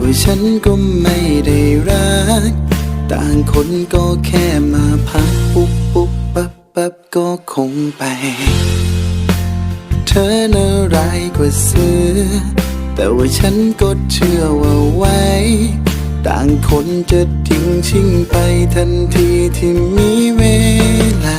ว่าฉันก็ไม่ได้รัก ต่างคนก็แค่มาพักปุ๊บปุ๊บปั๊บปั๊บก็คงไป เธอน่าร้ายกว่าเสือ แต่ว่าฉันก็เชื่อว่าไว้ ต่างคนจะทิ้งชิงไปทันทีที่มีเวลา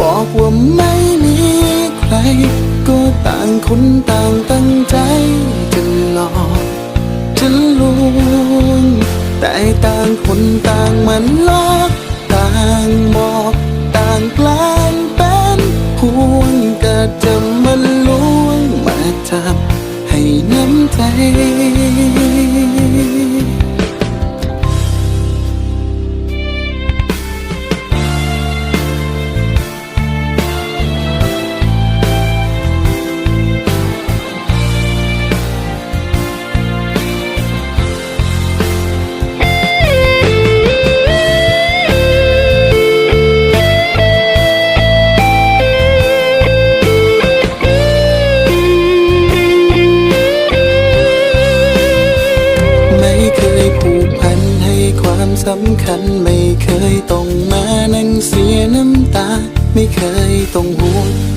บอกว่าไม่มีใคร ก็ต่างคนต่างตั้งใจจะหลอกจะลวงแต่ต่างคนต่างมันลอกต่างบอกต่างแกล้งเป็นห่วงก็จะมาลวงมาจับให้น้ำใจ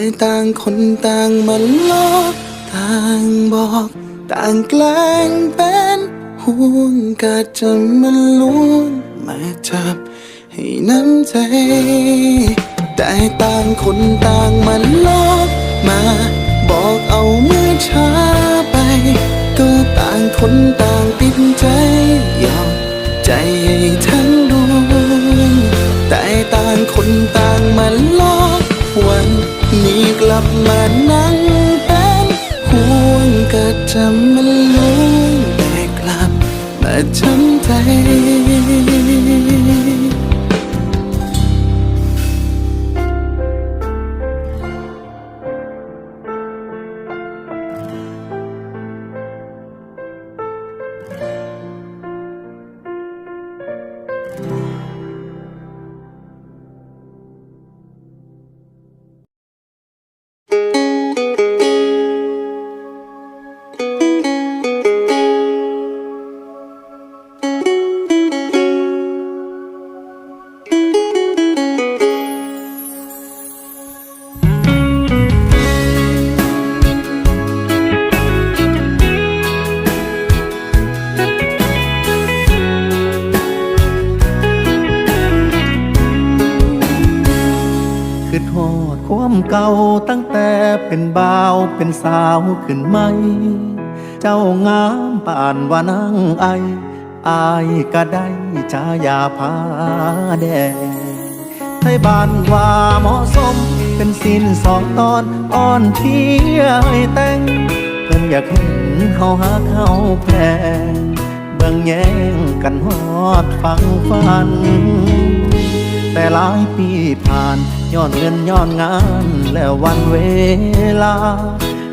ต่ต่างคนต่างมันลอกต่างบอก ต่างแกล้งเป็นห่วงก็จะมาลวงมาจับให้น้ำใจ แต่ต่างคนต่างมันลอกมา บอกเอาเมื่อช้าไป ก็ต่างคนต่างติดใจยอมใจให้ทั้งดวงแต่ต่างคนต่างมันลอก นี่กลับมานั่งเป็นห่วงก็จะมาลุ้นแต่กลับมาช้ำใจ ตั้งแต่เป็นบ่าวเป็นสาวขึ้นไหม เจ้างามป่านว่านางไอ อายก็ได้ชายาพาแดงไทยบ้านว่าเหมาะสม เป็นสินสองตอนอ่อนเพียให้แต่ง เพิ่นอยากเห็นเฮาหักเฮาแพงเบิ่งแย่งกันฮอดฟังฟัน แต่หลายปีผ่านย้อนเงินย้อนงานแล้ววันเวลา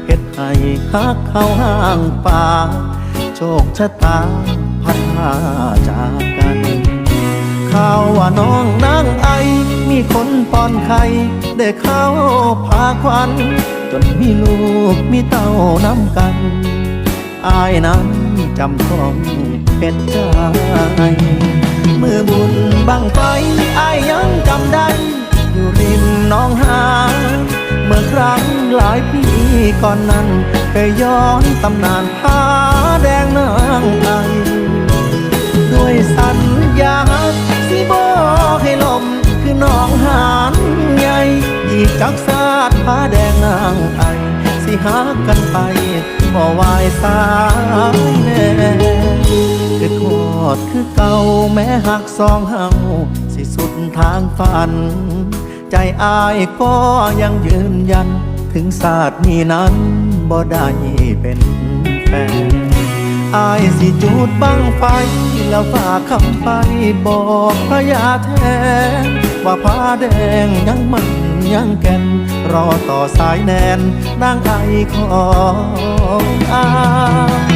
เฮ็ดให้ฮักเข้าห่างป่า โชคชะตาพัดพาจากกันข่าวว่าน้องนางไอ มีคนป้อนไข่ได้เข้าพาควัน จนมีลูกมีเต้าน้ำกัน อายนั้นจำต้องเป็นใจ มือบุญบังไฟอายยังจำได้ อยู่ริมหน้องหา เมื่อครั้งหลายปีก่อนนั้นเคยย้อนตำนานผ้าแดงนางไอด้วยสัญญาสิบอกให้ลมคือน้องหานใหญ่ยีกจักสาดผ้าแดงนางไอสิหากันไปบ่วายสายแน่ โคตรคือเก่าแม้หักสองเฮาสิสุดทางฝัน ใจอายก็ยังยืนยัน ถึงศาสตร์นี้นั้นบ่ได้เป็นแฟนอายสิจูดบังไฟ แล้วฝากคำไปบอกพระยาแทนว่าผ้าแดงยังมันยังแก่น รอต่อสายแนนนางไอของอาย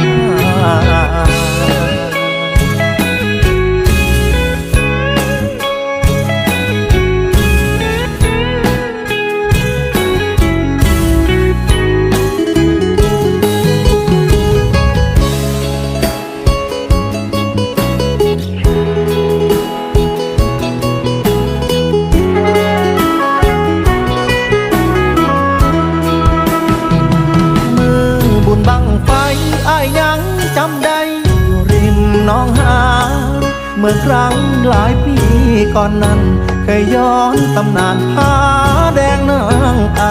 ยย้อนตำนานผ้าแดงนางไอ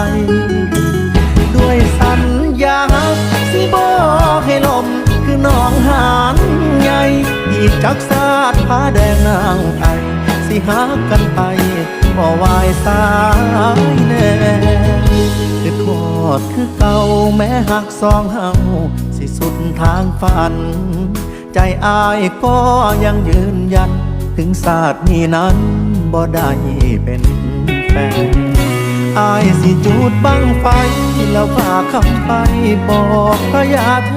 ด้วยสัญญาสิบอกให้ลมคือน้องหานใหญ่อีกจักสาดผ้าแดงนางไอ สิหากันไปบ่วายสายแน่คือโทษคือเก่าแม้หักสองเฮาสิสุดทางฝัน ใจอายก็ยังยืนยันถึงศาสตร์นี้นั้น บ่ได้เป็นแฟนอายสิจูดบังไฟ แล้วฝากคำไปบอกพระยาแท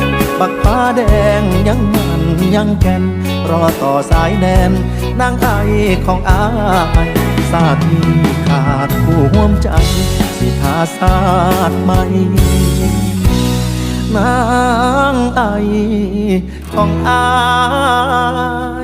นบักฟ้าแดงยังมันยังแก่น รอต่อสายแดนนางไอของอายศาสตร์นี้ขาดผู้ห่วมใจ สิทาศาสตใหม่นางไอของอาย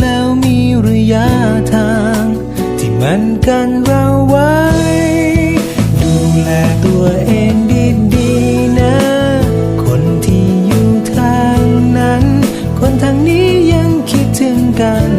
แล้วมีระยะทาง ที่มันกันเราไว้ ดูแลตัวเองดีๆนะ คนที่อยู่ทางนั้น คนทางนี้ยังคิดถึงกัน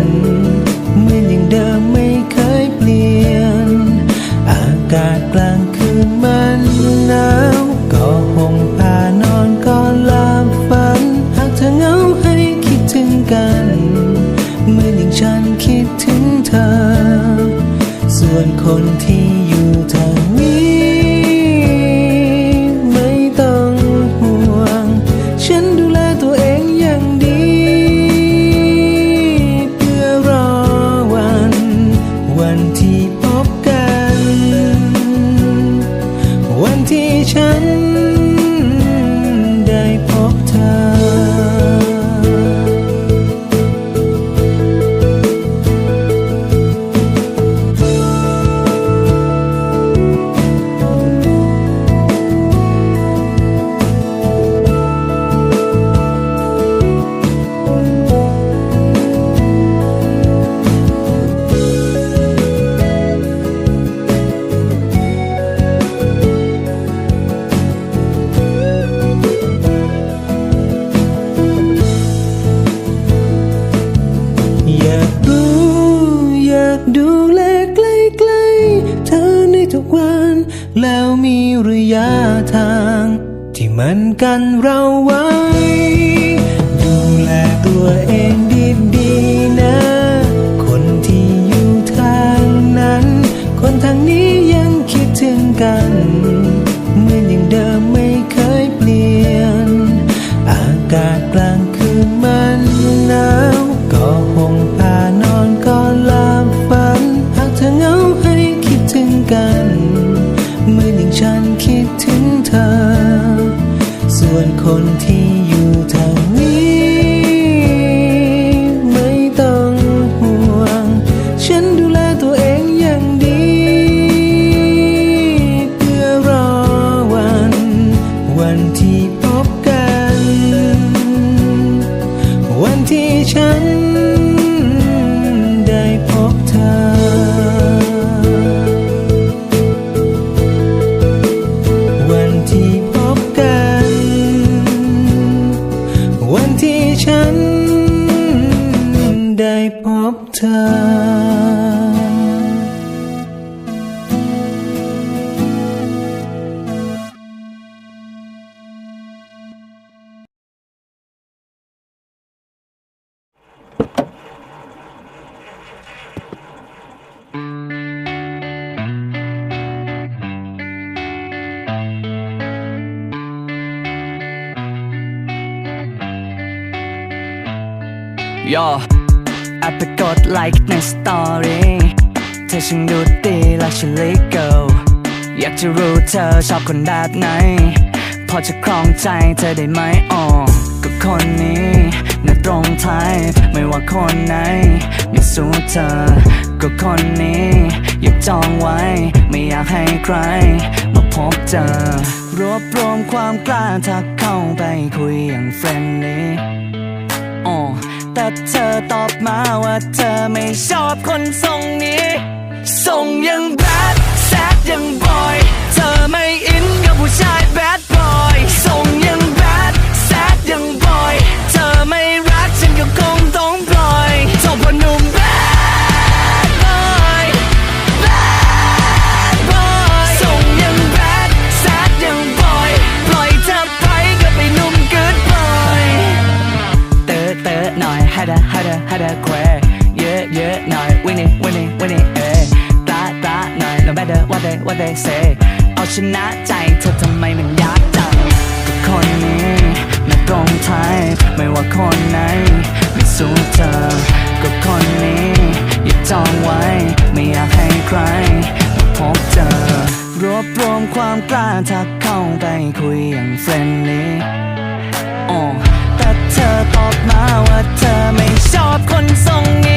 ด พบเธอ ไปกดไลค์ในสตอรี่เธอช่างดูดีและฉันลิเกิลอยากจะรู้เธอชอบคนแบบไหน พอจะครองใจเธอได้ไหมอ๋อก็คนนี้น่าตรงไทยไม่ว่าคนไหนอยากสู้เธอ ก็คนนี้ อยากจองไว้ ไม่อยากให้ใคร มาพบเจอ รวบรวมความกล้าทักเข้าไปคุยอย่างเฟรนลี่อ๋อ แต่เธอตอบมาว่าเธอไม่ชอบคนทรงนี้ ทรงยังแบดแซดยัง อะเยอะหน่อยวินนี่วินนี่วินนี่เอตาตาหน่อย no matter what they what they say เอาชนะใจเธอทำไมมันยากจังก็คนนี้ไม่ตรงไทยไม่ว่าคนไหนไม่สู้เธอก็คนนี้อย่าจองไว้ ไม่อยากให้ใครมาพบเจอ รวบรวมความกล้าทักเข้าไปคุยอย่างเฟรนลี่อ๋อแต่เธอตอบมาว่าเธอไม่ชอบคนทรงนี้